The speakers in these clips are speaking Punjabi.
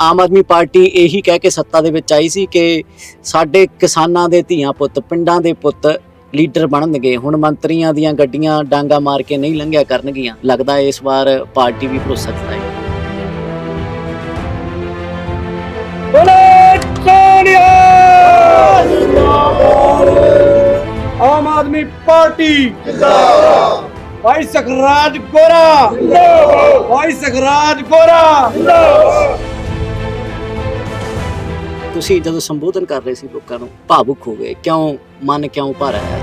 ਆਮ ਆਦਮੀ ਪਾਰਟੀ ਇਹੀ ਕਹਿ ਕੇ ਸੱਤਾ ਦੇ ਵਿੱਚ ਆਈ ਸੀ ਕਿ ਸਾਡੇ ਕਿਸਾਨਾਂ ਦੇ ਧੀਆਂ ਪੁੱਤ, ਪਿੰਡਾਂ ਦੇ ਪੁੱਤ ਲੀਡਰ ਬਣਨਗੇ। ਹੁਣ ਮੰਤਰੀਆਂ ਦੀਆਂ ਗੱਡੀਆਂ ਡਾਂਗਾ ਮਾਰ ਕੇ ਨਹੀਂ ਲੰਘਿਆ ਕਰਨਗੀਆਂ। ਲੱਗਦਾ ਇਸ ਵਾਰ ਪਾਰਟੀ ਵੀ ਭਰੋਸਾ ਜਤਾਏਗੀ ਆਮ ਆਦਮੀ ਪਾਰਟੀ ਜਿੰਦਾਬਾਦ! ਭਾਈ ਸਖਰਾਜ ਗੋਰਾ! ਜਿੰਦਾਬਾਦ! ਭਾਈ ਸਖਰਾਜ ਗੋਰਾ! ਤੁਸੀਂ ਜਦੋਂ ਸੰਬੋਧਨ ਕਰ ਰਹੇ ਸੀ ਲੋਕਾਂ ਨੂੰ ਭਾਵੁਕ ਹੋ ਗਏ ਕਿਉਂ ਮਨ ਕਿਉਂ ਭਰ ਆਇਆ?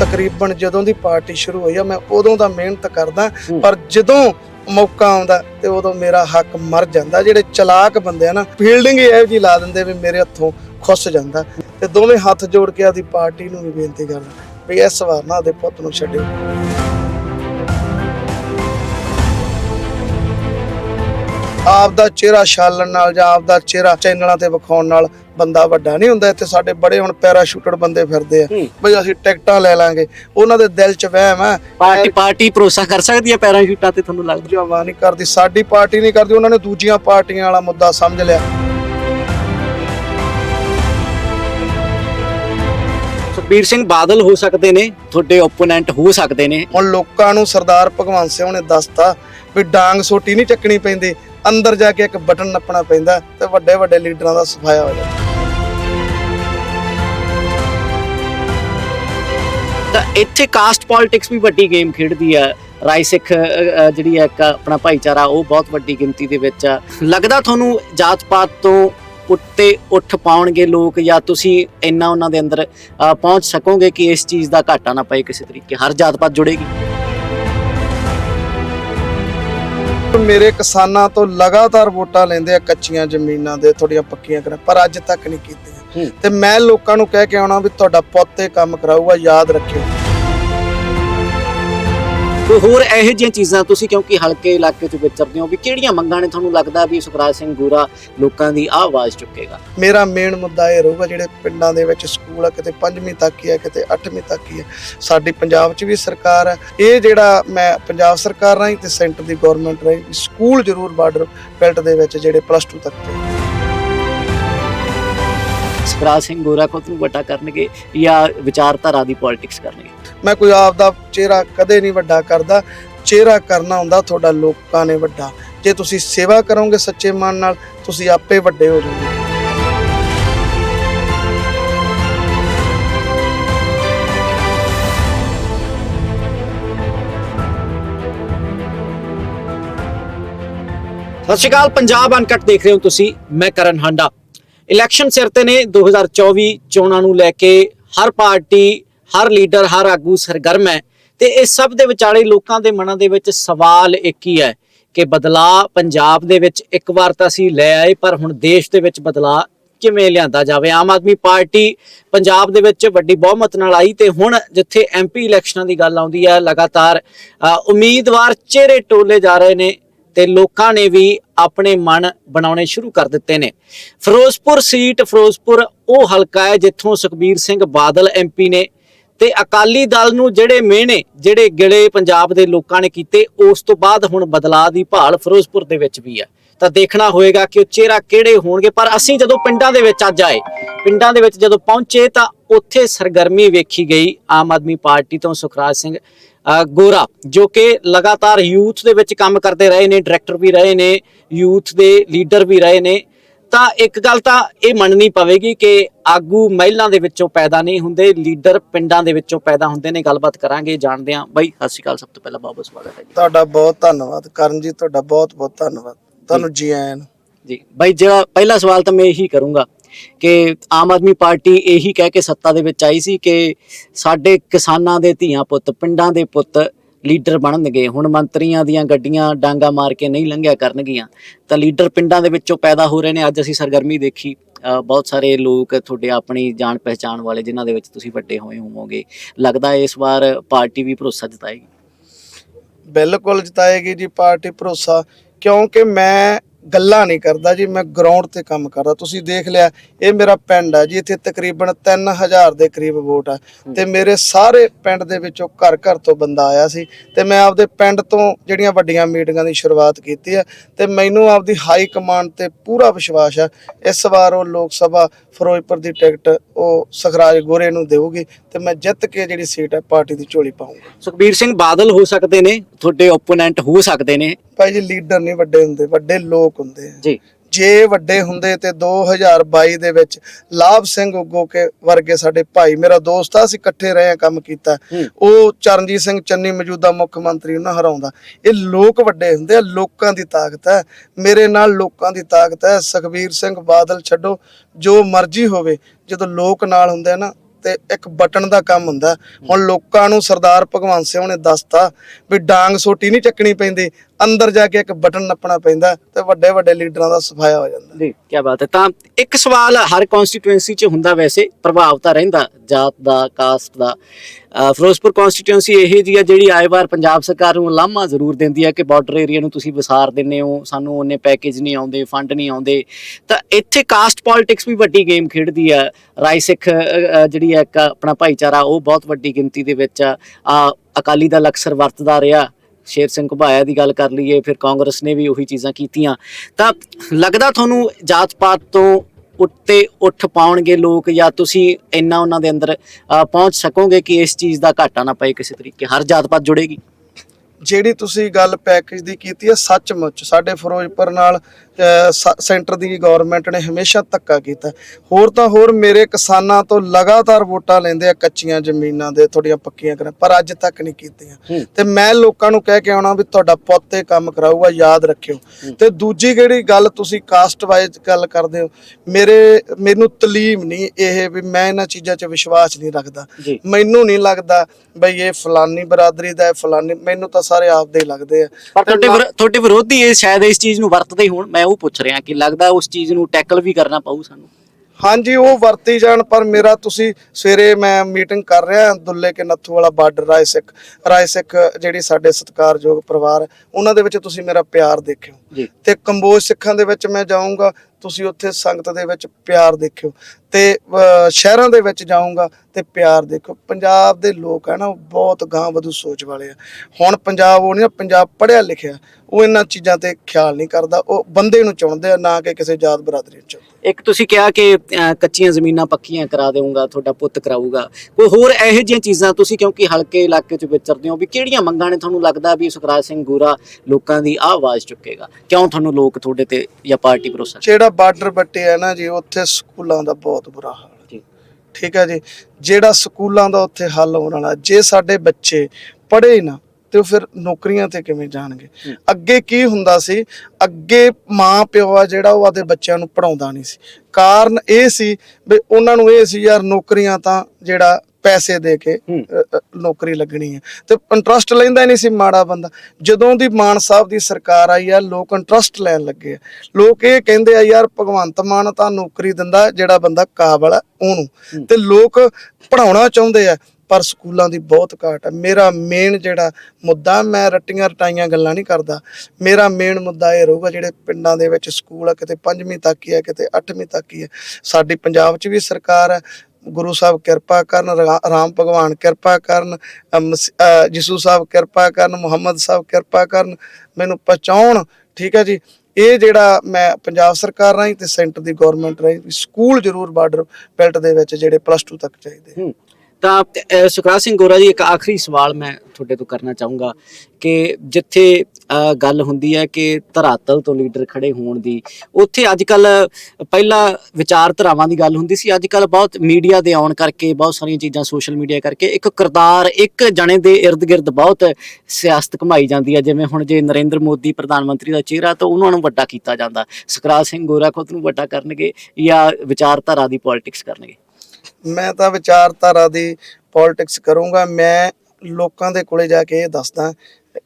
ਤਕਰੀਬਨ ਜਦੋਂ ਦੀ ਪਾਰਟੀ ਸ਼ੁਰੂ ਹੋਈ ਆ ਮੈਂ ਉਦੋਂ ਦਾ ਮਿਹਨਤ ਕਰਦਾ। ਪਰ ਜਦੋਂ ਮੌਕਾ ਆਉਂਦਾ ਤੇ ਉਦੋਂ ਮੇਰਾ ਹੱਕ ਮਰ ਜਾਂਦਾ। ਜਿਹੜੇ ਚਲਾਕ ਬੰਦੇ ਆ ਨਾ ਫੀਲਡਿੰਗ ਇਹੋ ਜੀ ਲਾ ਦਿੰਦੇ ਵੀ ਮੇਰੇ ਹੱਥੋਂ ਖੁੱਸ ਜਾਂਦਾ। ਤੇ ਦੋਵੇਂ ਹੱਥ ਜੋੜ ਕੇ ਆਦੀ ਪਾਰਟੀ ਨੂੰ ਵੀ ਬੇਨਤੀ ਕਰਦਾ ਵੀ ਇਸ ਵਾਰ ਨਾ ਉਹਦੇ ਪੁੱਤ ਨੂੰ ਛੱਡਿਓ। ਆਪ ਦਾ ਚਿਹਰਾ ਛਾਲਣ ਨਾਲ ਜਾਂ ਆਪ ਦਾ ਚਿਹਰਾ ਚੈਨਲਾਂ ਤੇ ਵਿਖਾਉਣ ਨਾਲ ਬੰਦਾ ਵੱਡਾ ਨਹੀਂ ਹੁੰਦਾ। ਇੱਥੇ ਸਾਡੇ ਬੜੇ ਹੁਣ ਪੈਰਾਸ਼ੂਟਰ ਬੰਦੇ ਫਿਰਦੇ ਆ। ਬਈ ਅਸੀਂ ਟਿਕਟਾਂ ਲੈ ਲਾਂਗੇ। ਉਹਨਾਂ ਦੇ ਦਿਲ 'ਚ ਵਹਿਮ ਹੈ ਪਾਰਟੀ ਪਾਰਟੀ ਭਰੋਸਾ ਕਰ ਸਕਦੀ ਹੈ ਪੈਰਾਸ਼ੂਟਾਂ ਤੇ ਤੁਹਾਨੂੰ ਲੱਗਦਾ? ਜਵਾ ਨਹੀਂ ਕਰਦੀ। ਸਾਡੀ ਪਾਰਟੀ ਨਹੀਂ ਕਰਦੀ। ਉਹਨਾਂ ਨੇ ਦੂਜੀਆਂ ਪਾਰਟੀਆਂ ਵਾਲਾ ਮੁੱਦਾ ਸਮਝ ਲਿਆ। ਸੁਖਬੀਰ ਸਿੰਘ ਬਾਦਲ ਹੋ ਸਕਦੇ ਨੇ ਤੁਹਾਡੇ ਓਪੋਨੈਂਟ ਹੋ ਸਕਦੇ ਨੇ। ਹੁਣ ਲੋਕਾਂ ਨੂੰ ਸਰਦਾਰ ਭਗਵੰਤ ਸਿੰਘ ਨੇ ਦੱਸਤਾ ਵੀ ਡਾਂਗ ਸੋਟੀ ਨਹੀਂ ਚੱਕਣੀ ਪੈਂਦੀ। ਅੰਦਰ ਜਾ ਕੇ ਇੱਕ ਬਟਨ ਨੱਪਣਾ ਪੈਂਦਾ ਤੇ ਵੱਡੇ ਵੱਡੇ ਲੀਡਰਾਂ ਦਾ ਸਫਾਇਆ ਹੋ ਜਾਂਦਾ। ਤਾਂ ਇੱਥੇ ਕਾਸਟ ਪੋਲਿਟਿਕਸ ਵੀ ਵੱਡੀ ਗੇਮ ਖੇਡਦੀ ਹੈ। ਰਾਈ ਸਿੱਖ ਜਿਹੜੀ ਹੈ ਇੱਕ ਆਪਣਾ ਭਾਈਚਾਰਾ, ਉਹ ਬਹੁਤ ਵੱਡੀ ਗਿਣਤੀ ਦੇ ਵਿੱਚ ਆ। ਲੱਗਦਾ ਤੁਹਾਨੂੰ ਜਾਤ ਪਾਤ ਤੋਂ ਉੱਤੇ ਉੱਠ ਪਾਉਣਗੇ ਲੋਕ ਜਾਂ ਤੁਸੀਂ ਇੰਨਾ ਉਹਨਾਂ ਦੇ ਅੰਦਰ ਪਹੁੰਚ ਸਕੋਗੇ ਕਿ ਇਸ ਚੀਜ਼ ਦਾ ਘਾਟਾ ਨਾ ਪਏ ਕਿਸੇ ਤਰੀਕੇ? ਹਰ ਜਾਤ ਪਾਤ ਜੁੜੇਗੀ। ਮੇਰੇ ਕਿਸਾਨਾਂ ਤੋਂ ਲਗਾਤਾਰ ਵੋਟਾਂ ਲੈਂਦੇ ਆ ਕੱਚੀਆਂ ਜ਼ਮੀਨਾਂ ਦੇ ਥੋੜੀਆਂ ਪੱਕੀਆਂ ਕਰਾਂ ਪਰ ਅੱਜ ਤੱਕ ਨਹੀਂ ਕੀਤੀਆਂ। ਤੇ ਮੈਂ ਲੋਕਾਂ ਨੂੰ ਕਹਿ ਕੇ ਆਉਣਾ ਵੀ ਤੁਹਾਡਾ ਪੁੱਤ ਇਹ ਕੰਮ ਕਰਾਊਗਾ ਯਾਦ ਰੱਖਿਓ ਕੋਈ ਹੋਰ ਇਹੋ ਜਿਹੀਆਂ ਚੀਜ਼ਾਂ ਤੁਸੀਂ ਕਿਉਂਕਿ ਹਲਕੇ ਇਲਾਕੇ 'ਚ ਵਿਚਰਦੇ ਹੋ ਵੀ ਕਿਹੜੀਆਂ ਮੰਗਾਂ ਨੇ ਤੁਹਾਨੂੰ ਲੱਗਦਾ ਵੀ ਸੁਖਰਾਜ ਸਿੰਘ ਗੋਰਾ ਲੋਕਾਂ ਦੀ ਆਹ ਆਵਾਜ਼ ਚੁੱਕੇਗਾ? ਮੇਰਾ ਮੇਨ ਮੁੱਦਾ ਇਹ ਰਹੂਗਾ ਜਿਹੜੇ ਪਿੰਡਾਂ ਦੇ ਵਿੱਚ ਸਕੂਲ ਆ ਕਿਤੇ 5ਵੀਂ ਤੱਕ ਹੀ ਆ ਕਿਤੇ 8ਵੀਂ ਤੱਕ ਹੀ ਆ। ਸਾਡੀ ਪੰਜਾਬ 'ਚ ਵੀ ਸਰਕਾਰ ਹੈ ਇਹ ਜਿਹੜਾ ਮੈਂ ਪੰਜਾਬ ਸਰਕਾਰ ਰਾਹੀਂ ਤੇ ਸੈਂਟਰ ਦੀ ਗਵਰਨਮੈਂਟ ਰਾਹੀਂ ਸਕੂਲ ਜ਼ਰੂਰ ਬਾਰਡਰ ਬੈਲਟ ਦੇ ਵਿੱਚ ਜਿਹੜੇ ਪਲੱਸ 2 ਤੱਕ ਦੇ ਸੁਖਰਾਜ ਸਿੰਘ ਗੋਰਾ ਖੁਦ ਨੂੰ ਵੱਡਾ ਕਰਨਗੇ ਜਾਂ ਵਿਚਾਰਧਾਰਾ ਦੀ ਪੋਲਿਟਿਕਸ ਕਰਨਗੇ? ਮੈਂ ਕੋਈ ਆਪ ਦਾ ਚਿਹਰਾ ਕਦੇ ਨਹੀਂ ਵੱਡਾ ਕਰਦਾ, ਚਿਹਰਾ ਕਰਨਾ ਹੁੰਦਾ ਤੁਹਾਡਾ ਲੋਕਾਂ ਨੇ ਵੱਡਾ। ਜੇ ਤੁਸੀਂ ਸੇਵਾ ਕਰੋਗੇ ਸੱਚੇ ਮਨ ਨਾਲ, ਤੁਸੀਂ ਆਪੇ ਵੱਡੇ ਹੋ ਜਾਓਗੇ। ਸਤਿ ਸ਼੍ਰੀ ਅਕਾਲ, ਪੰਜਾਬ ਅਨਕਟ ਦੇਖ ਰਹੇ ਹੋ ਤੁਸੀਂ, ਮੈਂ ਕਰਨ ਹਾਂਡਾ। ਇਲੈਕਸ਼ਨ ਸਿਰ ਤੇ ਨੇ 2024 ਚੋਣਾਂ ਨੂੰ ਲੈ ਕੇ ਹਰ ਪਾਰਟੀ ਹਰ ਲੀਡਰ, ਹਰ ਆਗੂ ਸਰਗਰਮ ਹੈ ਤੇ ਇਸ ਸਭ ਦੇ ਵਿਚਾਲੇ ਲੋਕਾਂ ਦੇ ਮਨਾਂ ਦੇ ਵਿੱਚ ਸਵਾਲ ਇੱਕ ਹੀ ਹੈ ਕਿ ਬਦਲਾਅ ਪੰਜਾਬ ਦੇ ਵਿੱਚ ਇੱਕ ਵਾਰ ਤਾਂ ਅਸੀਂ ਲੈ ਆਏ, ਪਰ ਹੁਣ ਦੇਸ਼ ਦੇ ਵਿੱਚ ਬਦਲਾਅ ਕਿਵੇਂ ਲਿਆਂਦਾ ਜਾਵੇ? ਆਮ ਆਦਮੀ ਪਾਰਟੀ ਪੰਜਾਬ ਦੇ ਵਿੱਚ ਵੱਡੀ ਬਹੁਮਤ ਨਾਲ ਆਈ ਤੇ ਹੁਣ ਜਿੱਥੇ ਐਮਪੀ ਇਲੈਕਸ਼ਨਾਂ ਦੀ ਗੱਲ ਆਉਂਦੀ ਹੈ, ਲਗਾਤਾਰ ਉਮੀਦਵਾਰ ਚਿਹਰੇ ਟੋਲੇ ਜਾ ਰਹੇ ਨੇ ਤੇ ਲੋਕਾਂ ਨੇ ਵੀ ਆਪਣੇ ਮਨ ਬਣਾਉਣੇ ਸ਼ੁਰੂ ਕਰ ਦਿੱਤੇ ਨੇ। ਫਿਰੋਜ਼ਪੁਰ ਸੀਟ, ਫਿਰੋਜ਼ਪੁਰ ਉਹ ਹਲਕਾ ਹੈ ਜਿੱਥੋਂ ਸੁਖਬੀਰ ਸਿੰਘ ਬਾਦਲ ਐਮਪੀ ਨੇ ਤੇ ਅਕਾਲੀ ਦਲ ਨੂੰ ਜਿਹੜੇ ਮਿਹਣੇ, ਜਿਹੜੇ ਗਿਲੇ ਪੰਜਾਬ ਦੇ ਲੋਕਾਂ ਨੇ ਕੀਤੇ, ਉਸ ਤੋਂ ਬਾਅਦ ਹੁਣ ਬਦਲਾਅ ਦੀ ਭਾਲ ਫਿਰੋਜ਼ਪੁਰ ਦੇ ਵਿੱਚ ਵੀ ਹੈ। ਤਾਂ ਦੇਖਣਾ ਹੋਏਗਾ ਕਿ ਉਹ ਚਿਹਰਾ ਕਿਹੜੇ ਹੋਣਗੇ, ਪਰ ਅਸੀਂ ਜਦੋਂ ਪਿੰਡਾਂ ਦੇ ਵਿੱਚ ਅੱਜ ਆਏ, ਪਿੰਡਾਂ ਦੇ ਵਿੱਚ ਜਦੋਂ ਪਹੁੰਚੇ ਤਾਂ ਉੱਥੇ ਸਰਗਰਮੀ ਵੇਖੀ ਗਈ ਆਮ ਆਦਮੀ ਪਾਰਟੀ ਤੋਂ ਸੁਖਰਾਜ ਸਿੰਘ ਗੋਰਾ, ਜੋ ਕਿ ਲਗਾਤਾਰ ਯੂਥ ਦੇ ਵਿੱਚ ਕੰਮ ਕਰਦੇ ਰਹੇ ਨੇ, ਡਾਇਰੈਕਟਰ ਵੀ ਰਹੇ ਨੇ, ਯੂਥ ਦੇ ਲੀਡਰ ਵੀ ਰਹੇ ਨੇ ਤਾਂ ਇੱਕ ਗੱਲ ਤਾਂ ਇਹ ਮੰਨਣੀ ਪਵੇਗੀ ਕਿ ਆਗੂ ਮਹਿਲਾਂ ਦੇ ਵਿੱਚੋਂ ਪੈਦਾ ਨਹੀਂ ਹੁੰਦੇ ਲੀਡਰ ਪਿੰਡਾਂ ਦੇ ਵਿੱਚੋਂ ਪੈਦਾ ਹੁੰਦੇ ਨੇ। ਗੱਲਬਾਤ ਕਰਾਂਗੇ ਜਾਣਦੇ ਹਾਂ। ਬਾਈ ਸਤਿ ਸ਼੍ਰੀ ਅਕਾਲ। ਸਭ ਤੋਂ ਪਹਿਲਾਂ ਬਹੁਤ ਸਵਾਗਤ ਹੈ ਜੀ। ਤੁਹਾਡਾ ਬਹੁਤ ਧੰਨਵਾਦ। ਕਰਨ ਜੀ ਤੁਹਾਡਾ ਬਹੁਤ ਬਹੁਤ ਧੰਨਵਾਦ। ਤੁਹਾਨੂੰ ਜੀ ਆਇਆਂ ਨੂੰ। ਜੀ। ਬਾਈ ਜਿਹੜਾ ਪਹਿਲਾ ਸਵਾਲ ਤਾਂ ਮੈਂ ਇਹੀ ਕਰੂੰਗਾ ਕਿ ਆਮ ਆਦਮੀ ਪਾਰਟੀ ਇਹੀ ਕਹਿ ਕੇ ਸੱਤਾ ਦੇ ਵਿੱਚ ਆਈ ਸੀ ਕਿ ਸਾਡੇ ਕਿਸਾਨਾਂ ਦੇ ਧੀਆਂ ਪੁੱਤ ਪਿੰਡਾਂ ਦੇ ਪੁੱਤ ਲੀਡਰ ਬਣਨਗੇ ਹੁਣ ਮੰਤਰੀਆਂ ਦੀਆਂ ਗੱਡੀਆਂ ਡਾਂਗਾ ਮਾਰ ਕੇ ਨਹੀਂ ਲੰਘਿਆ ਕਰਨਗੀਆਂ ਤਾਂ ਲੀਡਰ ਪਿੰਡਾਂ ਦੇ ਵਿੱਚੋਂ ਪੈਦਾ ਹੋ ਰਹੇ ਨੇ ਅੱਜ ਅਸੀਂ ਸਰਗਰਮੀ ਦੇਖੀ ਅ, ਬਹੁਤ ਸਾਰੇ ਲੋਕ ਤੁਹਾਡੇ ਆਪਣੀ ਜਾਣ ਪਹਿਚਾਣ ਵਾਲੇ ਜਿਨ੍ਹਾਂ ਦੇ ਵਿੱਚ ਤੁਸੀਂ ਵੱਡੇ ਹੋਏ ਹੋਵੋਗੇ ਲੱਗਦਾ ਇਸ ਵਾਰ ਪਾਰਟੀ ਵੀ ਭਰੋਸਾ ਜਤਾਏਗੀ? ਬਿਲਕੁਲ ਜਤਾਏਗੀ ਜੀ ਪਾਰਟੀ ਭਰੋਸਾ ਕਿਉਂਕਿ ਮੈਂ ਗੱਲਾਂ ਨਹੀਂ ਕਰਦਾ ਜੀ ਮੈਂ ਗਰਾਊਂਡ ਤੇ ਕੰਮ ਕਰਦਾ। ਤੁਸੀਂ ਦੇਖ ਲਿਆ ਇਹ ਮੇਰਾ ਪਿੰਡ ਹੈ ਜੀ ਇੱਥੇ ਤਕਰੀਬਨ 3000 ਦੇ ਕਰੀਬ ਵੋਟ ਆ। ਤੇ ਮੇਰੇ ਸਾਰੇ ਪਿੰਡ ਦੇ ਵਿੱਚੋਂ ਘਰ ਘਰ ਤੋਂ ਬੰਦਾ ਆਇਆ ਸੀ ਤੇ ਮੈਂ ਆਪਦੇ ਪਿੰਡ ਤੋਂ ਜਿਹੜੀਆਂ ਵੱਡੀਆਂ ਮੀਟਿੰਗਾਂ ਦੀ ਸ਼ੁਰੂਆਤ ਕੀਤੀ ਹੈ ਤੇ ਮੈਨੂੰ ਆਪਦੀ ਹਾਈ ਕਮਾਂਡ ਤੇ ਪੂਰਾ ਵਿਸ਼ਵਾਸ ਹੈ ਇਸ ਵਾਰ ਉਹ ਲੋਕ ਸਭਾ ਫਿਰੋਜ਼ਪੁਰ ਦੀ ਟਿਕਟ ਉਹ ਸਖਰਾਜ ਗੋਰੇ ਨੂੰ ਦੇਊਗੀ ਤੇ ਮੈਂ ਜਿੱਤ ਕੇ ਜਿਹੜੀ ਸੀਟ ਹੈ ਪਾਰਟੀ ਦੀ ਝੋਲੀ ਪਾਉਂਗਾ ਸੁਖਬੀਰ ਸਿੰਘ ਬਾਦਲ ਹੋ ਸਕਦੇ ਨੇ ਤੁਹਾਡੇ ਓਪੋਨੈਂਟ ਹੋ ਸਕਦੇ ਨੇ। ਭਾਈ ਜੀ ਲੀਡਰ ਨਹੀਂ ਵੱਡੇ ਹੁੰਦੇ ਵੱਡੇ ਲੋਕ ਹੁੰਦੇ ਆ। ਜੀ। ਜੇ ਵੱਡੇ ਹੁੰਦੇ ਤੇ 2022 ਦੇ ਵਿੱਚ ਲਾਭ ਸਿੰਘ ਉਗੋ ਕੇ ਵਰਗੇ ਸਾਡੇ ਭਾਈ ਮੇਰਾ ਦੋਸਤ ਆ ਅਸੀਂ ਇਕੱਠੇ ਰਹੇ ਆ ਕੰਮ ਕੀਤਾ। ਉਹ ਚਰਨਜੀਤ ਸਿੰਘ ਚੰਨੀ ਮੌਜੂਦਾ ਮੁੱਖ ਮੰਤਰੀ ਉਹਨਾਂ ਹਰਾਉਂਦਾ। ਇਹ ਲੋਕ ਵੱਡੇ ਹੁੰਦੇ ਆ ਲੋਕਾਂ ਦੀ ਤਾਕਤ ਹੈ। ਮੇਰੇ ਨਾਲ ਲੋਕਾਂ ਦੀ ਤਾਕਤ ਹੈ। ਸੁਖਬੀਰ ਸਿੰਘ ਬਾਦਲ ਛੱਡੋ ਜੋ ਮਰਜ਼ੀ ਹੋਵੇ ਜਦੋਂ ਲੋਕ ਨਾਲ ਹੁੰਦੇ ਆ ਨਾ ਤੇ ਇੱਕ ਬਟਨ ਦਾ ਕੰਮ ਹੁੰਦਾ। ਹੁਣ ਲੋਕਾਂ ਨੂੰ ਸਰਦਾਰ ਭਗਵੰਤ ਸਿੰਘ ਨੇ ਦੱਸਤਾ ਵੀ ਡਾਂਗ ਸੋਟੀ ਨਹੀਂ ਚੱਕਣੀ ਪੈਂਦੀ। ਅੰਦਰ ਜਾ ਕੇ ਇੱਕ ਬਟਨ ਨੱਪਣਾ ਪੈਂਦਾ ਤੇ ਵੱਡੇ ਵੱਡੇ ਲੀਡਰਾਂ ਦਾ ਸਫਾਇਆ ਹੋ ਜਾਂਦਾ ਜੀ, ਕੀ ਬਾਤ ਹੈ। ਤਾਂ ਇੱਕ ਸਵਾਲ ਹਰ ਕਨਸਟੀਟੂਐਂਸੀ 'ਚ ਹੁੰਦਾ ਵੈਸੇ, ਪ੍ਰਭਾਵ ਤਾਂ ਰਹਿੰਦਾ ਜਾਤ ਦਾ ਕਾਸਟ ਦਾ। ਫਿਰੋਜ਼ਪੁਰ ਕਨਸਟੀਟੂਐਂਸੀ ਇਹ ਜੀ ਆ ਜਿਹੜੀ ਆਏ ਵਾਰ ਪੰਜਾਬ ਸਰਕਾਰ ਨੂੰ ਲਾਮਾ ਜ਼ਰੂਰ ਦਿੰਦੀ ਹੈ ਕਿ ਬਾਰਡਰ ਏਰੀਆ ਨੂੰ ਤੁਸੀਂ ਵਿਸਾਰ ਦਿੰਦੇ ਹੋ, ਸਾਨੂੰ ਉਹਨੇ ਪੈਕੇਜ ਨਹੀਂ ਆਉਂਦੇ ਫੰਡ ਨਹੀਂ ਆਉਂਦੇ। ਤਾਂ ਇੱਥੇ ਕਾਸਟ ਪੋਲਿਟਿਕਸ ਵੀ ਵੱਡੀ ਗੇਮ ਖੇਡਦੀ ਆ। ਰਾਈ ਸਿੱਖ ਜਿਹੜੀ ਹੈ ਇੱਕ ਆਪਣਾ ਭਾਈਚਾਰਾ, ਉਹ ਬਹੁਤ ਵੱਡੀ ਗਿਣਤੀ ਦੇ ਵਿੱਚ ਆ ਅਕਾਲੀ ਦਲ ਅਕਸਰ ਵਰਤਦਾ ਰਿਹਾ। ਸ਼ੇਰ ਸਿੰਘ ਘੁਬਾਇਆ ਦੀ ਗੱਲ ਕਰ ਲਈਏ, ਫਿਰ ਕਾਂਗਰਸ ਨੇ ਵੀ ਉਹੀ ਚੀਜ਼ਾਂ ਕੀਤੀਆਂ। ਤਾਂ ਲੱਗਦਾ ਤੁਹਾਨੂੰ ਜਾਤ ਪਾਤ ਤੋਂ ਉੱਤੇ ਉੱਠ ਪਾਉਣਗੇ ਲੋਕ ਜਾਂ ਤੁਸੀਂ ਇੰਨਾ ਉਹਨਾਂ ਦੇ ਅੰਦਰ ਪਹੁੰਚ ਸਕੋਗੇ ਕਿ ਇਸ ਚੀਜ਼ ਦਾ ਘਾਟਾ ਨਾ ਪਏ ਕਿਸੇ ਤਰੀਕੇ? ਹਰ ਜਾਤ ਪਾਤ ਜੁੜੇਗੀ। ਜਿਹੜੀ ਤੁਸੀਂ ਗੱਲ ਪੈਕੇਜ ਦੀ ਕੀਤੀ ਹੈ ਸੱਚਮੁੱਚ ਸਾਡੇ ਫਿਰੋਜ਼ਪੁਰ ਨਾਲ ਸੈਂਟਰ ਦੀ ਗਵਰਨਮੈਂਟ ਨੇ ਹਮੇਸ਼ਾ ਧੱਕਾ ਕੀਤਾ ਹੋਰ ਤਾਂ ਹੋਰ ਮੇਰੇ ਕਿਸਾਨਾਂ ਤੋਂ ਲਗਾਤਾਰ ਵੋਟਾਂ ਲੈਂਦੇ ਆ ਕੱਚੀਆਂ ਜ਼ਮੀਨਾਂ ਦੇ ਥੋੜੀਆਂ ਪੱਕੀਆਂ ਕਰਨ ਪਰ ਅੱਜ ਤੱਕ ਨਹੀਂ ਕੀਤੀਆਂ। ਤੇ ਮੈਂ ਲੋਕਾਂ ਨੂੰ ਕਹਿ ਕੇ ਆਉਣਾ ਵੀ ਤੁਹਾਡਾ ਪੁੱਤ ਇਹ ਕੰਮ ਕਰਾਊਗਾ ਯਾਦ ਰੱਖਿਓ। ਤੇ ਦੂਜੀ ਜਿਹੜੀ ਗੱਲ ਤੁਸੀਂ ਕਾਸਟ ਵਾਈਜ਼ ਗੱਲ ਕਰਦੇ ਹੋ ਮੇਰੇ ਮੈਨੂੰ ਤਲੀਮ ਨਹੀਂ ਇਹ ਵੀ ਮੈਂ ਇਹਨਾਂ ਚੀਜ਼ਾਂ 'ਚ ਵਿਸ਼ਵਾਸ ਨਹੀਂ ਰੱਖਦਾ। ਮੈਨੂੰ ਨਹੀਂ ਲੱਗਦਾ ਬਈ ਇਹ ਫਲਾਨੀ ਬਰਾਦਰੀ ਦਾ ਹੈ ਫਲਾਨੀ ਮੈਨੂੰ ਤਾਂ ਸਾਰੇ ਆਪਦੇ ਲੱਗਦੇ ਆ। ਪਰ ਤੁਹਾਡੇ ਵਿਰੋ- ਤੁਹਾਡੇ ਵਿਰੋਧੀ ਇਹ ਸ਼ਾਇਦ ਇਸ ਚੀਜ਼ ਨੂੰ ਵਰਤਦੇ ਹੀ ਹੋਣ ਮੈਂ ਉਹ ਪੁੱਛ ਰਿਹਾ ਕਿ ਲੱਗਦਾ ਉਸ ਚੀਜ਼ ਨੂੰ ਟੈਕਲ ਵੀ ਕਰਨਾ ਪਊ ਸਾਨੂੰ? ਹਾਂਜੀ ਉਹ ਵਰਤੀ ਜਾਣ ਪਰ ਮੇਰਾ ਤੁਸੀਂ ਸਵੇਰੇ ਮੈਂ ਮੀਟਿੰਗ ਕਰ ਰਿਹਾ ਦੁੱਲੇ ਕੇ ਨੱਥੂ ਵਾਲਾ ਬਾਰਡਰ ਰਾਏ ਸਿੱਖ ਰਾਏ ਸਿੱਖ ਜਿਹੜੀ ਸਾਡੇ ਸਤਿਕਾਰਯੋਗ ਪਰਿਵਾਰ ਹੈ, ਉਹਨਾਂ ਦੇ ਵਿੱਚ ਤੁਸੀਂ ਮੇਰਾ ਪਿਆਰ ਦੇਖਿਓ। ਜੀ। ਤੇ ਕੰਬੋਜ ਸਿੱਖਾਂ ਦੇ ਵਿੱਚ ਮੈਂ ਜਾਊਂਗਾ ਤੁਸੀਂ ਉੱਥੇ ਸੰਗਤ ਦੇ ਵਿੱਚ ਪਿਆਰ ਦੇਖਿਓ। ਤੇ ਸ਼ਹਿਰਾਂ ਦੇ ਵਿੱਚ ਜਾਊਂਗਾ ਤੇ ਪਿਆਰ ਦੇਖੋ ਪੰਜਾਬ ਦੇ ਲੋਕ ਹੈ ਨਾ ਉਹ ਬਹੁਤ ਗਾਂ ਵਧੂ ਸੋਚ ਵਾਲੇ ਆ। ਹੁਣ ਪੰਜਾਬ ਉਹ ਨਹੀਂ ਪੰਜਾਬ ਪੜ੍ਹਿਆ ਲਿਖਿਆ ਉਹ ਇਹਨਾਂ ਚੀਜ਼ਾਂ ਤੇ ਖਿਆਲ ਨਹੀਂ ਕਰਦਾ ਉਹ ਬੰਦੇ ਨੂੰ ਚੁਣਦੇ ਆ ਨਾ ਕਿ ਕਿਸੇ ਜਾਤ ਬਰਾਦਰੀ ਨੂੰ ਇੱਕ ਤੁਸੀਂ ਕਿਹਾ ਕਿ ਕੱਚੀਆਂ ਜ਼ਮੀਨਾਂ ਪੱਕੀਆਂ ਕਰਾ ਦੇਵਾਂਗਾ ਤੁਹਾਡਾ ਪੁੱਤ ਕਰਾਊਗਾ। ਕੋਈ ਹੋਰ ਇਹੋ ਜਿਹੀਆਂ ਚੀਜ਼ਾਂ ਤੁਸੀਂ ਕਿਉਂਕਿ ਹਲਕੇ ਇਲਾਕੇ 'ਚ ਵਿਚਰਦੇ ਹੋ ਵੀ ਕਿਹੜੀਆਂ ਮੰਗਾਂ ਨੇ ਤੁਹਾਨੂੰ ਲੱਗਦਾ ਵੀ ਸੁਖਰਾਜ ਸਿੰਘ ਗੋਰਾ ਲੋਕਾਂ ਦੀ ਆਹ ਆਵਾਜ਼ ਚੁੱਕੇਗਾ? ਕਿਉਂ ਤੁਹਾਨੂੰ ਲੋਕ ਤੁਹਾਡੇ ਤੇ ਜਾਂ ਪਾਰਟੀ ਭਰੋਸਾ? ਜਿਹੜਾ ਬਾਰਡਰ ਬੱਟੇ ਆ ਨਾ ਜੀ ਉੱਥੇ ਸਕੂਲਾਂ ਦਾ ਬਹੁਤ ਬੁਰਾ ਹਾਲ ਹੈ ਜੀ। ਠੀਕ ਹੈ ਜੀ। ਜਿਹੜਾ ਸਕੂਲਾਂ ਦਾ ਉੱਥੇ ਹੱਲ ਹੋਣ ਵਾਲਾ ਜੇ ਸਾਡੇ ਬੱਚੇ ਪੜ੍ਹੇ ਹੀ ਨਾ ਤੇ ਉਹ ਫਿਰ ਨੌਕਰੀਆਂ ਤੇ ਕਿਵੇਂ ਜਾਣਗੇ। ਅੱਗੇ ਕੀ ਹੁੰਦਾ ਸੀ? ਅੱਗੇ ਮਾਂ ਪਿਓ ਆ ਜਿਹੜਾ ਉਹ ਆਦੇ ਬੱਚਿਆਂ ਨੂੰ ਪੜਾਉਂਦਾ ਨਹੀਂ ਸੀ। ਕਾਰਨ ਇਹ ਸੀ ਵੀ ਉਹਨਾਂ ਨੂੰ ਇਹ ਸੀ ਯਾਰ ਨੌਕਰੀਆਂ ਤਾਂ ਜਿਹੜਾ ਪੈਸੇ ਦੇ ਕੇ ਨੌਕਰੀ ਲੱਗਣੀ ਹੈ। ਤੇ ਇੰਟਰਸਟ ਲੈਂਦਾ ਨਹੀਂ ਸੀ ਮਾੜਾ ਬੰਦਾ। ਜਦੋਂ ਦੀ ਮਾਨ ਸਾਹਿਬ ਦੀ ਸਰਕਾਰ ਆਈ ਆ ਲੋਕ ਇੰਟਰਸਟ ਲੈਣ ਲੱਗੇ ਆ। ਲੋਕ ਇਹ ਕਹਿੰਦੇ ਆ ਯਾਰ ਭਗਵੰਤ ਮਾਨ ਤਾਂ ਨੌਕਰੀ ਦਿੰਦਾ ਜਿਹੜਾ ਬੰਦਾ ਕਾਬਲ ਆ ਉਹਨੂੰ। ਤੇ ਲੋਕ ਪੜਾਉਣਾ ਚਾਹੁੰਦੇ ਆ ਪਰ ਸਕੂਲਾਂ ਦੀ ਬਹੁਤ ਘਾਟ ਹੈ ਮੇਰਾ ਮੇਨ ਜਿਹੜਾ ਮੁੱਦਾ ਮੈਂ ਰੱਟੀਆਂ ਰਟਾਈਆਂ ਗੱਲਾਂ ਨਹੀਂ ਕਰਦਾ। ਮੇਰਾ ਮੇਨ ਮੁੱਦਾ ਇਹ ਰਹੂਗਾ ਜਿਹੜੇ ਪਿੰਡਾਂ ਦੇ ਵਿੱਚ ਸਕੂਲ ਆ ਕਿਤੇ 5ਵੀਂ ਤੱਕ ਹੀ ਹੈ ਕਿਤੇ 8ਵੀਂ ਤੱਕ ਹੀ ਹੈ ਸਾਡੀ ਪੰਜਾਬ 'ਚ ਵੀ ਸਰਕਾਰ ਹੈ ਗੁਰੂ ਸਾਹਿਬ ਕਿਰਪਾ ਕਰਨ, ਰਾ- ਰਾਮ ਭਗਵਾਨ ਕਿਰਪਾ ਕਰਨ ਯਿਸੂ ਸਾਹਿਬ ਕਿਰਪਾ ਕਰਨ, ਮੁਹੰਮਦ ਸਾਹਿਬ ਕਿਰਪਾ ਕਰਨ, ਮੈਨੂੰ ਪਹੁੰਚਾਉਣ, ਠੀਕ ਹੈ ਜੀ। ਇਹ ਜਿਹੜਾ ਮੈਂ ਪੰਜਾਬ ਸਰਕਾਰ ਰਾਹੀਂ ਤੇ ਸੈਂਟਰ ਦੀ ਗਵਰਨਮੈਂਟ ਰਾਹੀਂ ਵੀ ਸਕੂਲ ਜ਼ਰੂਰ ਬਾਰਡਰ ਬੈਲਟ ਦੇ ਵਿੱਚ ਜਿਹੜੇ ਪਲੱਸ 2 ਤੱਕ ਚਾਹੀਦੇ। ਤਾਂ ਅਹ, ਸੁਖਰਾਜ ਸਿੰਘ ਗੋਰਾ ਜੀ ਇੱਕ ਆਖਰੀ ਸਵਾਲ ਮੈਂ ਤੁਹਾਡੇ ਤੋਂ ਕਰਨਾ ਚਾਹੂੰਗਾ ਕਿ ਜਿੱਥੇ ਗੱਲ ਹੁੰਦੀ ਹੈ ਕਿ ਧਰਾਤਲ ਤੋਂ ਲੀਡਰ ਖੜੇ ਹੋਣ ਦੀ ਉੱਥੇ ਅੱਜ ਕੱਲ ਪਹਿਲਾਂ ਵਿਚਾਰ ਧਰਾਵਾਂ ਦੀ ਗੱਲ ਹੁੰਦੀ ਸੀ ਅੱਜ ਕੱਲ ਬਹੁਤ ਮੀਡੀਆ ਦੇ ਆਉਣ ਕਰਕੇ ਬਹੁਤ ਸਾਰੀਆਂ ਚੀਜ਼ਾਂ ਸੋਸ਼ਲ ਮੀਡੀਆ ਕਰਕੇ ਇੱਕ ਕਿਰਦਾਰ ਇੱਕ ਜਣੇ ਦੇ ird ਗਿਰਦ ਬਹੁਤ ਸਿਆਸਤ ਘਮਾਈ ਜਾਂਦੀ ਹੈ ਜਿਵੇਂ ਹੁਣ ਜੇ ਨਰਿੰਦਰ ਮੋਦੀ ਪ੍ਰਧਾਨ ਮੰਤਰੀ ਦਾ ਚਿਹਰਾ ਤਾਂ ਉਹਨਾਂ ਨੂੰ ਵੱਡਾ ਕੀਤਾ ਜਾਂਦਾ। ਸੁਖਰਾਜ ਸਿੰਘ ਗੋਰਾ ਖੁਦ ਨੂੰ ਵੱਡਾ ਕਰਨਗੇ ਜਾਂ ਵਿਚਾਰਧਾਰਾ ਦੀ ਪੋਲਿਟਿਕਸ ਕਰਨਗੇ? ਮੈਂ ਤਾਂ ਵਿਚਾਰਧਾਰਾ ਦੀ ਪੋਲਿਟਿਕਸ ਕਰੂੰਗਾ, ਮੈਂ ਲੋਕਾਂ ਦੇ ਕੋਲੇ ਜਾ ਕੇ ਇਹ ਦੱਸਦਾ,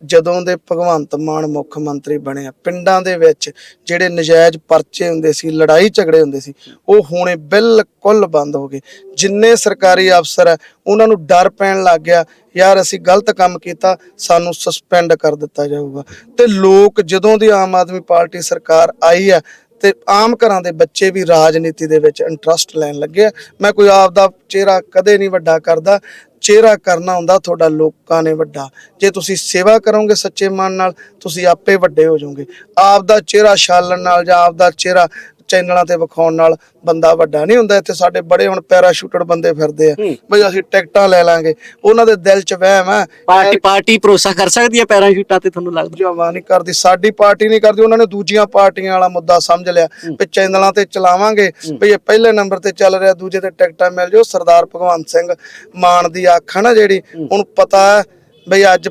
ਜਦੋਂ ਦੇ ਭਗਵੰਤ ਮਾਨ ਮੁੱਖ ਮੰਤਰੀ ਬਣਿਆ ਪਿੰਡਾਂ ਦੇ ਵਿੱਚ ਜਿਹੜੇ ਨਜਾਇਜ਼ ਪਰਚੇ ਹੁੰਦੇ ਸੀ, ਲੜਾਈ ਝਗੜੇ ਹੁੰਦੇ ਸੀ, ਉਹ ਹੁਣੇ ਬਿਲਕੁਲ ਬੰਦ ਹੋ ਗਏ। ਜਿੰਨੇ ਸਰਕਾਰੀ ਅਫਸਰ ਹੈ ਉਹਨਾਂ ਨੂੰ ਡਰ ਪੈਣ ਲੱਗ ਗਿਆ, ਯਾਰ ਅਸੀਂ ਗਲਤ ਕੰਮ ਕੀਤਾ, ਸਾਨੂੰ ਸਸਪੈਂਡ ਕਰ ਦਿੱਤਾ ਜਾਊਗਾ। ਤੇ ਲੋਕ ਜਦੋਂ ਦੀ ਆਮ ਆਦਮੀ ਪਾਰਟੀ ਸਰਕਾਰ ਆਈ ਆ ਤੇ ਆਮ ਘਰਾਂ ਦੇ ਬੱਚੇ ਵੀ ਰਾਜਨੀਤੀ ਦੇ ਵਿੱਚ ਇੰਟਰਸਟ ਲੈਣ ਲੱਗੇ ਆ। ਮੈਂ ਕੋਈ ਆਪ ਦਾ ਚਿਹਰਾ ਕਦੇ ਨਹੀਂ ਵੱਡਾ ਕਰਦਾ। ਚਿਹਰਾ ਕਰਨਾ ਹੁੰਦਾ ਤੁਹਾਡਾ ਲੋਕਾਂ ਨੇ ਵੱਡਾ। ਜੇ ਤੁਸੀਂ ਸੇਵਾ ਕਰੋਗੇ ਸੱਚੇ ਮਨ ਨਾਲ, ਤੁਸੀਂ ਆਪੇ ਵੱਡੇ ਹੋ ਜਾਓਗੇ। ਆਪ ਦਾ ਚਿਹਰਾ ਛਾਲਣ ਨਾਲ ਜਾਂ ਆਪ ਦਾ ਚਿਹਰਾ ਚੈਨਲਾਂ ਤੇ ਵਿਖਾਉਣ ਨਾਲ ਬੰਦਾ ਵੱਡਾ ਨਹੀਂ ਹੁੰਦਾ। ਇੱਥੇ ਸਾਡੇ ਬੜੇ ਹੁਣ ਪੈਰਾਸ਼ੂਟਡ ਬੰਦੇ ਫਿਰਦੇ ਆ। ਬਈ ਅਸੀਂ ਟਿਕਟਾਂ ਲੈ ਲਾਂਗੇ। ਉਹਨਾਂ ਦੇ ਦਿਲ 'ਚ ਵਹਿਮ ਹੈ ਪਾਰਟੀ ਪਾਰਟੀ ਭਰੋਸਾ ਕਰ ਸਕਦੀ ਹੈ ਪੈਰਾਸ਼ੂਟਾਂ ਤੇ ਤੁਹਾਨੂੰ ਲੱਗਦਾ? ਜਵਾ ਨਹੀਂ ਕਰਦੀ। ਸਾਡੀ ਪਾਰਟੀ ਨਹੀਂ ਕਰਦੀ। ਉਹਨਾਂ ਨੇ ਦੂਜੀਆਂ ਪਾਰਟੀਆਂ ਵਾਲਾ ਮੁੱਦਾ ਸਮਝ ਲਿਆ। ਵੀ ਚੈਨਲਾਂ ਤੇ ਚਲਾਵਾਂਗੇ। ਵੀ ਇਹ ਪਹਿਲੇ ਨੰਬਰ ਤੇ ਚੱਲ ਰਿਹਾ। ਦੂਜੇ ਤੇ ਟਿਕਟਾਂ ਮਿਲ ਜਾਓ। ਸਰਦਾਰ ਭਗਵੰਤ ਸਿੰਘ ਮਾਨ ਦੀ ਅੱਖ ਹੈ ਨਾ ਜਿਹੜੀ ਉਹਨੂੰ ਪਤਾ ਹੈ ਬਈ ਅੱਜ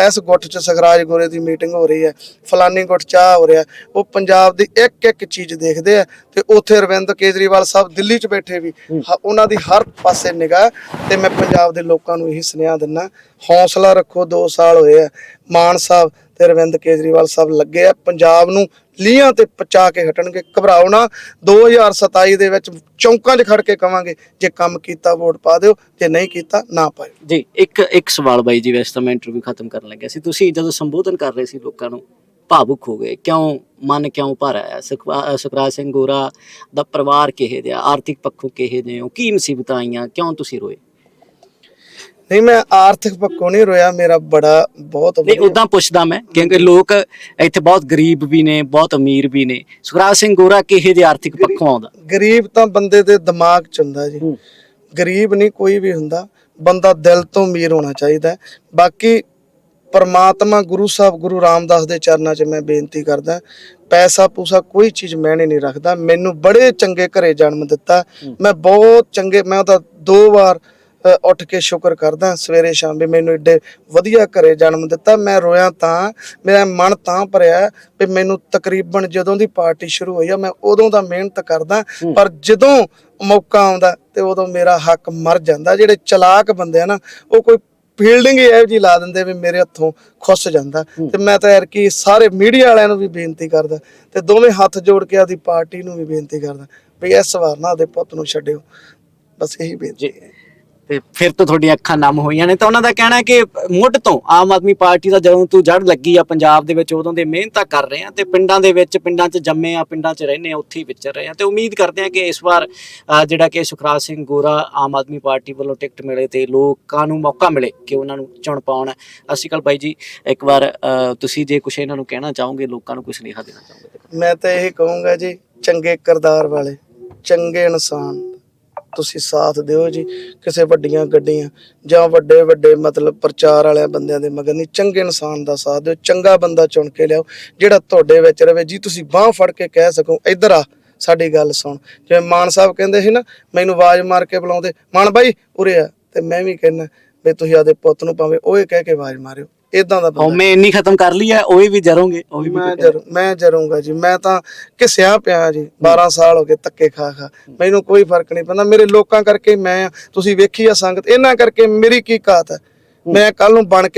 ਇਸ ਗੁੱਟ ਚ ਸਖਰਾਜ ਗੋਰੇ ਦੀ ਮੀਟਿੰਗ ਹੋ ਰਹੀ ਹੈ ਫਲਾਨੀ ਗੁੱਟ ਚਾਹ ਹੋ ਰਿਹਾ ਉਹ ਪੰਜਾਬ ਦੀ ਇੱਕ ਇੱਕ ਚੀਜ਼ ਦੇਖਦੇ ਆ ਤੇ ਉੱਥੇ ਅਰਵਿੰਦ ਕੇਜਰੀਵਾਲ ਸਾਹਿਬ ਦਿੱਲੀ 'ਚ ਬੈਠੇ ਵੀ ਉਹਨਾਂ ਦੀ ਹਰ ਪਾਸੇ ਨਿਗਾਹ ਤੇ ਮੈਂ ਪੰਜਾਬ ਦੇ ਲੋਕਾਂ ਨੂੰ ਇਹੀ ਸੁਨੇਹਾ ਦਿੰਨਾ ਹੌਸਲਾ ਰੱਖੋ 2 ਸਾਲ ਹੋਏ ਆ ਮਾਨ ਸਾਹਿਬ ਤੇ ਅਰਵਿੰਦ ਕੇਜਰੀਵਾਲ ਸਾਹਿਬ ਲੱਗੇ ਆ। ਪੰਜਾਬ ਨੂੰ ਲੀਹਾਂ ਤੇ ਪਚਾ ਕੇ ਹਟਣਗੇ। ਘਬਰਾਓ ਨਾ। 2027 ਦੇ ਵਿੱਚ ਚੌਂਕਾਂ 'ਚ ਖੜ ਕੇ ਕਵਾਂਗੇ। ਜੇ ਕੰਮ ਕੀਤਾ, ਵੋਟ ਪਾ ਦਿਓ। ਜੇ ਨਹੀਂ ਕੀਤਾ, ਨਾ ਪਾਇਓ। ਜੀ, ਇੱਕ ਇੱਕ ਸਵਾਲ ਬਾਈ ਜੀ, ਵੈਸੇ ਤਾਂ ਮੈਂ ਇੰਟਰਵਿਊ ਖਤਮ ਕਰਨ ਲੱਗਿਆ ਸੀ। ਤੁਸੀਂ ਜਦੋਂ ਸੰਬੋਧਨ ਕਰ ਰਹੇ ਸੀ ਲੋਕਾਂ ਨੂੰ, ਭਾਵੁਕ ਹੋ ਗਏ। ਕਿਉਂ ਮਨ ਕਿਉਂ ਭਰ ਹੈ ਸੁਖਵਾ- ਸੁਖਰਾਜ ਸਿੰਘ ਗੋਰਾ ਦਾ ਪਰਿਵਾਰ ਕਿਹੇ ਜਿਹਾ ਆਰਥਿਕ ਪੱਖੋਂ ਕਿਹੇ ਜਿਹੇ ਹੋ? ਕੀ ਮੁਸੀਬਤਾਂ ਆਈਆਂ? ਕਿਉਂ ਤੁਸੀਂ ਰੋਏ? ਨਹੀਂ ਮੈਂ ਆਰਥਿਕ ਪੱਖੋਂ ਨਹੀਂ ਰੋਇਆ ਮੇਰਾ ਬੜਾ ਬਹੁਤ ਨਹੀਂ ਉਦਾਂ ਪੁੱਛਦਾ ਮੈਂ ਕਿਉਂਕਿ ਲੋਕ ਇੱਥੇ ਬਹੁਤ ਗਰੀਬ ਵੀ ਨੇ ਬਹੁਤ ਅਮੀਰ ਵੀ ਨੇ। ਸੁਖਰਾਜ ਸਿੰਘ ਗੋਰਾ ਕਿਹੇ ਜਿਹੇ ਆਰਥਿਕ ਪੱਖੋਂ ਆਉਂਦਾ? ਗਰੀਬ ਤਾਂ ਬੰਦੇ ਦੇ ਦਿਮਾਗ 'ਚ ਹੁੰਦਾ ਜੀ। ਗਰੀਬ ਨਹੀਂ ਕੋਈ ਵੀ ਹੁੰਦਾ ਬੰਦਾ ਦਿਲ ਤੋਂ ਅਮੀਰ ਹੋਣਾ ਚਾਹੀਦਾ। ਬਾਕੀ ਪਰਮਾਤਮਾ ਗੁਰੂ ਸਾਹਿਬ ਗੁਰੂ ਰਾਮਦਾਸ ਦੇ ਚਰਨਾਂ 'ਚ ਮੈਂ ਬੇਨਤੀ ਕਰਦਾ ਪੈਸਾ ਪੂਸਾ ਕੋਈ ਚੀਜ਼ ਮੈਨੇ ਨਹੀਂ ਰੱਖਦਾ। ਮੈਨੂੰ ਬੜੇ ਚੰਗੇ ਘਰੇ ਜਨਮ ਦਿੱਤਾ। ਮੈਂ ਬਹੁਤ ਚੰਗੇ ਮੈਂ ਤਾਂ ਦੋ ਵਾਰ ਉੱਠ ਕੇ ਸ਼ੁਕਰ ਕਰਦਾ। ਸਵੇਰੇ ਸ਼ਾਮ ਵੀ ਮੈਨੂੰ ਏਡੇ ਵਧੀਆ ਘਰੇ ਜਨਮ ਦਿੱਤਾ। ਮੈਂ ਰੋਇਆ ਤਾਂ ਮੇਰਾ ਮਨ ਤਾਂ ਭਰਿਆ ਵੀ ਮੈਨੂੰ ਤਕਰੀਬਨ ਜਦੋਂ ਦੀ ਪਾਰਟੀ ਸ਼ੁਰੂ ਹੋਈ ਆ ਮੈਂ ਉਦੋਂ ਦਾ ਮਿਹਨਤ ਕਰਦਾ। ਪਰ ਜਦੋਂ ਮੌਕਾ ਆਉਂਦਾ ਤੇ ਉਦੋਂ ਮੇਰਾ ਹੱਕ ਮਰ ਜਾਂਦਾ। ਜਿਹੜੇ ਚਲਾਕ ਬੰਦੇ ਆ ਨਾ ਉਹ ਕੋਈ ਫੀਲਡਿੰਗ ਹੀ ਇਹੋ ਜੀ ਲਾ ਦਿੰਦੇ ਵੀ ਮੇਰੇ ਹੱਥੋਂ ਖੁੱਸ ਜਾਂਦਾ। ਤੇ ਮੈਂ ਤਾਂ ਯਾਰ ਕੀ ਸਾਰੇ ਮੀਡੀਆ ਵਾਲਿਆਂ ਨੂੰ ਵੀ ਬੇਨਤੀ ਕਰਦਾ ਤੇ ਦੋਵੇਂ ਹੱਥ ਜੋੜ ਕੇ ਆਦੀ ਪਾਰਟੀ ਨੂੰ ਵੀ ਬੇਨਤੀ ਕਰਦਾ ਵੀ ਇਸ ਵਾਰ ਨਾ ਉਹਦੇ ਪੁੱਤ ਨੂੰ ਛੱਡਿਓ। ਬਸ ਇਹੀ ਬੇਨਤੀ ਤੇ ਫਿਰ ਤੋਂ ਤੁਹਾਡੀਆਂ ਅੱਖਾਂ ਨਮ ਹੋਈਆਂ ਨੇ। ਤਾਂ ਉਹਨਾਂ ਦਾ ਕਹਿਣਾ ਹੈ ਕਿ ਮੁੱਢ ਤੋਂ ਆਮ ਆਦਮੀ ਪਾਰਟੀ ਦਾ ਜਦੋਂ ਤੋਂ ਜੜ ਲੱਗੀ ਆ ਪੰਜਾਬ ਦੇ ਵਿੱਚ, ਉਦੋਂ ਦੇ ਮਿਹਨਤਾਂ ਕਰ ਰਹੇ ਆ ਤੇ ਪਿੰਡਾਂ ਦੇ ਵਿੱਚ, ਪਿੰਡਾਂ 'ਚ ਜੰਮੇ ਆ, ਪਿੰਡਾਂ 'ਚ ਰਹਿੰਦੇ ਆ, ਉੱਥੇ ਹੀ ਵਿਚਰ ਰਹੇ ਆ। ਤੇ ਉਮੀਦ ਕਰਦੇ ਆ ਕਿ ਇਸ ਵਾਰ ਜਿਹੜਾ ਕਿ ਸੁਖਰਾਜ ਸਿੰਘ ਗੋਰਾ ਆਮ ਆਦਮੀ ਪਾਰਟੀ ਵੱਲੋਂ ਟਿਕਟ ਮਿਲੇ ਤੇ ਲੋਕਾਂ ਨੂੰ ਮੌਕਾ ਮਿਲੇ ਕਿ ਉਹਨਾਂ ਨੂੰ ਚੁਣ ਪਾਉਣ। ਸਤਿ ਸ਼੍ਰੀ ਅਕਾਲ ਬਾਈ ਜੀ, ਇੱਕ ਵਾਰ ਤੁਸੀਂ ਜੇ ਕੁਝ ਇਹਨਾਂ ਨੂੰ ਕਹਿਣਾ ਚਾਹੋਗੇ, ਲੋਕਾਂ ਨੂੰ ਕੋਈ ਸੁਨੇਹਾ ਦੇਣਾ ਚਾਹੋਗੇ ਮੈਂ ਤਾਂ ਇਹ ਕਹੂੰਗਾ ਜੀ, ਚੰਗੇ ਕਿਰਦਾਰ ਵਾਲੇ, ਚੰਗੇ ਇਨਸਾਨ। ਤੁਸੀਂ ਸਾਥ ਦਿਓ ਜੀ, ਕਿਸੇ ਵੱਡੀਆਂ ਗੱਡੀਆਂ ਜਾਂ ਵੱਡੇ ਵੱਡੇ ਮਤਲਬ ਪ੍ਰਚਾਰ ਵਾਲਿਆਂ ਬੰਦਿਆਂ ਦੇ ਮਗਰ ਨਹੀਂ, ਚੰਗੇ ਇਨਸਾਨ ਦਾ ਸਾਥ ਦਿਓ, ਚੰਗਾ ਬੰਦਾ ਚੁਣ ਕੇ ਲਿਆਓ, ਜਿਹੜਾ ਤੁਹਾਡੇ ਵਿੱਚ ਰਵੇ, ਜੀ ਤੁਸੀਂ ਬਾਹ ਫੜ ਕੇ ਕਹਿ ਸਕੋ, ਇੱਧਰ ਆ, ਸਾਡੀ ਗੱਲ ਸੁਣ। ਜਿਵੇਂ ਮਾਨ ਸਾਹਿਬ ਕਹਿੰਦੇ ਸੀ ਨਾ, ਮੈਨੂੰ ਆਵਾਜ਼ ਮਾਰ ਕੇ ਬੁਲਾਉਂਦੇ, ਮਾਨ ਬਾਈ ਉਰੇ ਆ, ਤੇ ਮੈਂ ਵੀ ਕਹਿੰਦਾ ਵੀ ਤੁਸੀਂ ਆਦੇ ਪੁੱਤ ਨੂੰ ਭਾਵੇਂ ਉਹ ਇਹ ਕਹਿ ਕੇ ਆਵਾਜ਼ ਮਾਰਿਓ। ਇਦਾਂ ਦਾ ਬੰਦਾ। ਹਉਮੈ ਇੰਨੀ ਖਤਮ ਕਰ ਲਈ ਹੈ ਉਹ ਵੀ ਜਰੋਂਗੇ ਉਹ ਵੀ ਮੈਂ ਜਰ ਮੈਂ ਜਰੂੰਗਾ ਜੀ ਮੈਂ ਤਾਂ ਘਿਸਿਆ ਪਿਆ ਜੀ 12 ਸਾਲ ਹੋ ਗਏ ਧੱਕੇ ਖਾ ਖਾ। ਮੈਨੂੰ ਕੋਈ ਫ਼ਰਕ ਨਹੀਂ ਪੈਂਦਾ ਮੇਰੇ ਲੋਕਾਂ ਕਰਕੇ ਮੈਂ ਆ। ਤੁਸੀਂ ਵੇਖੀ ਆ ਸੰਗਤ ਇਹਨਾਂ ਕਰਕੇ ਮੇਰੀ ਕੀ ਕਾਤ ਹੈ? ਮੈਂ ਕੱਲ ਨੂੰ ਬਣ ਕੇ